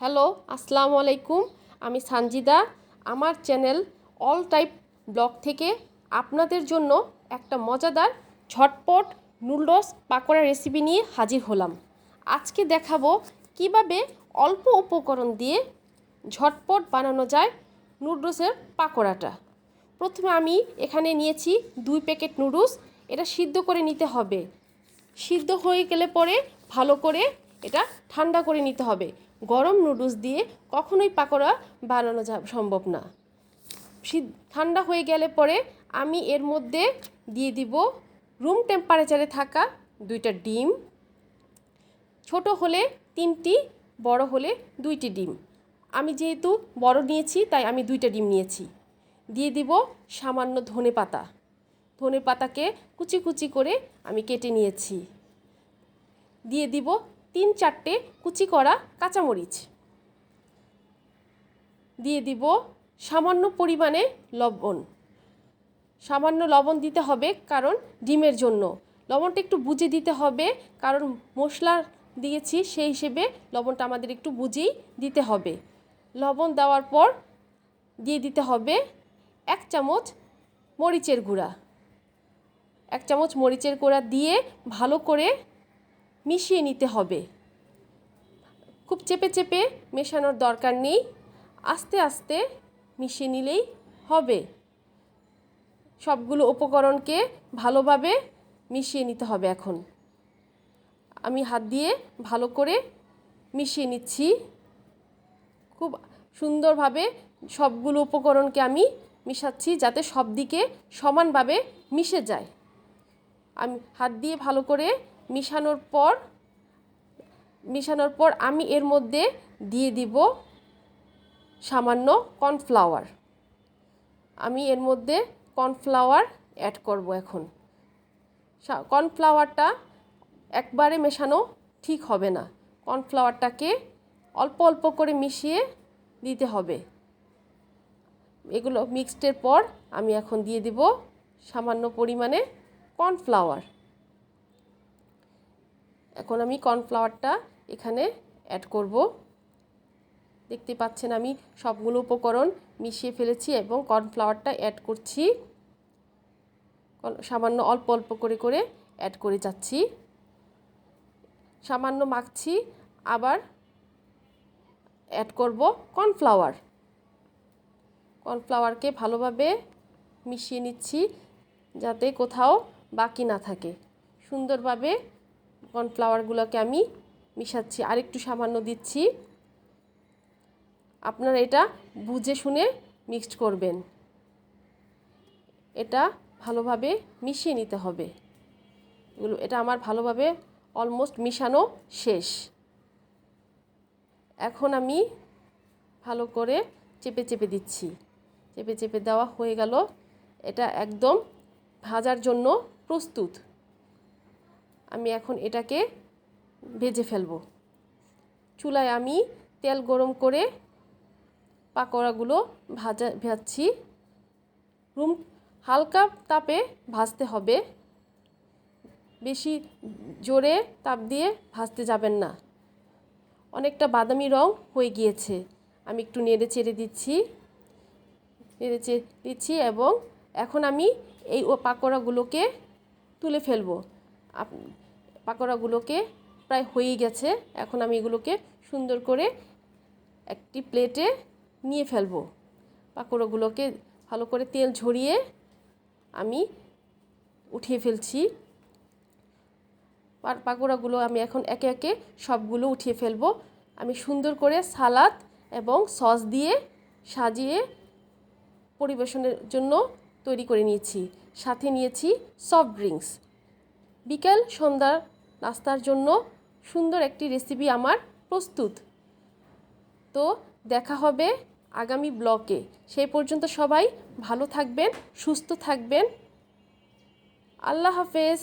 Hello, আসসালামু আলাইকুম। আমি সানজিদা। আমার চ্যানেল অল টাইপ ব্লগ থেকে আপনাদের জন্য একটা মজাদার ঝটপট নুডলস পাকোড়া রেসিপি নিয়ে হাজির হলাম। আজকে দেখাবো কীভাবে অল্প উপকরণ দিয়ে ঝটপট বানানো যায় নুডলসের পাকোড়াটা। প্রথমে আমি এখানে নিয়েছি দুই প্যাকেট নুডলস। এটা সিদ্ধ করে নিতে হবে। সিদ্ধ হয়ে গেলে পরে ভালো করে এটা ঠান্ডা করে নিতে হবে। গরম নুডলস দিয়ে কখনোই পাকোড়া বানানো সম্ভব না। ঠান্ডা হয়ে গেলে পরে আমি এর মধ্যে দিয়ে দিব রুম টেম্পারেচারে থাকা দুইটা ডিম। ছোট হলে তিনটি, বড় হলে দুইটি ডিম। আমি যেহেতু বড় নিয়েছি, তাই আমি দুইটা ডিম নিয়েছি। দিয়ে দিব সামান্য ধনে পাতা। ধনে পাতাকে কুচি কুচি করে আমি কেটে নিয়েছি। দিয়ে দিব তিন চারটে কুচি করা কাঁচামরিচ। দিয়ে দিব সামান্য পরিমাণে লবণ। সামান্য লবণ দিতে হবে কারণ ডিমের জন্য। লবণটা একটু বুঝে দিতে হবে কারণ মশলা দিয়েছি সেই হিসেবে লবণটা আমাদের একটু বুঝেই দিতে হবে। লবণ দেওয়ার পর দিয়ে দিতে হবে এক চামচ মরিচের গুঁড়া। এক চামচ মরিচের গুঁড়া দিয়ে ভালো করে মিশিয়ে নিতে হবে। খুব চেপে চেপে মেশানোর দরকার নেই। আস্তে আস্তে মিশিয়ে নিলেই হবে। সবগুলো উপকরণকে ভালোভাবে মিশিয়ে নিতে হবে এখন। আমি হাত দিয়ে ভালো করে মিশিয়ে নিচ্ছি। খুব সুন্দরভাবে সবগুলো উপকরণকে আমি মিশাচ্ছি যাতে সব দিকে সমানভাবে মিশে যায়। আমি হাত দিয়ে ভালো করে মিশানোর পর মিশানোর পর আমি এর মধ্যে দিয়ে দিব সামান্য কর্নফ্লাওয়ার। আমি এর মধ্যে কর্নফ্লাওয়ার অ্যাড করব এখন। কর্নফ্লাওয়ারটা একবারে মেশানো ঠিক হবে না। কর্নফ্লাওয়ারটাকে অল্প অল্প করে মিশিয়ে দিতে হবে। এগুলো মিক্সডের পর আমি এখন দিয়ে দিব সামান্য পরিমাণে কর্নফ্লাওয়ার। এখন আমি কর্নফ্লাওয়ারটা এখানে অ্যাড করব। দেখতে পাচ্ছেন আমি সবগুলো উপকরণ মিশিয়ে ফেলেছি এবং কর্নফ্লাওয়ারটা অ্যাড করছি। সামান্য অল্প অল্প করে করে অ্যাড করে যাচ্ছি। সামান্য মাখছি, আবার অ্যাড করব কর্নফ্লাওয়ার। কর্নফ্লাওয়ারকে ভালোভাবে মিশিয়ে নিচ্ছি, যাতে কোথাও বাকি না থাকে। সুন্দরভাবে কর্নফ্লাওয়ারগুলোকে আমি মিশাচ্ছি। আরেকটু সামান্য দিচ্ছি। আপনারা এটা বুঝে শুনে মিক্সড করবেন। এটা ভালোভাবে মিশিয়ে নিতে হবে। এগুলো, এটা আমার ভালোভাবে অলমোস্ট মিশানো শেষ। এখন আমি ভালো করে চেপে চেপে দিচ্ছি। চেপে চেপে দেওয়া হয়ে গেল। এটা একদম ভাজার জন্য প্রস্তুত। আমি এখন এটাকে ভেজে ফেলব। চুলায় আমি তেল গরম করে পাকোড়াগুলো ভাজা, ভাজছি। রুম, হালকা তাপে ভাজতে হবে। বেশি জোরে তাপ দিয়ে ভাজতে যাবেন না। অনেকটা বাদামি রং হয়ে গিয়েছে। আমি একটু নেড়ে চেড়ে দিচ্ছি। নেড়ে চেড়ে দিচ্ছি এবং এখন আমি এই ও পাকোড়াগুলোকে তুলে ফেলব। পাকোড়াগুলোকে প্রায় হয়েই গেছে। এখন আমি এগুলোকে সুন্দর করে একটি প্লেটে নিয়ে ফেলব। পাকোড়াগুলোকে ভালো করে তেল ঝরিয়ে আমি উঠিয়ে ফেলছি। পাকোড়াগুলো আমি এখন একে একে সবগুলো উঠিয়ে ফেলব। আমি সুন্দর করে সালাদ এবং সস দিয়ে সাজিয়ে পরিবেশনের জন্য তৈরি করে নিয়েছি। সাথে নিয়েছি সফট ড্রিঙ্কস বিকেল সন্ধ্যার নাস্তার জন্য সুন্দর একটি রেসিপি আমার প্রস্তুত। তো দেখা হবে আগামী ব্লকে সেই পর্যন্ত সবাই ভালো থাকবেন, সুস্থ থাকবেন। আল্লাহ হাফেজ।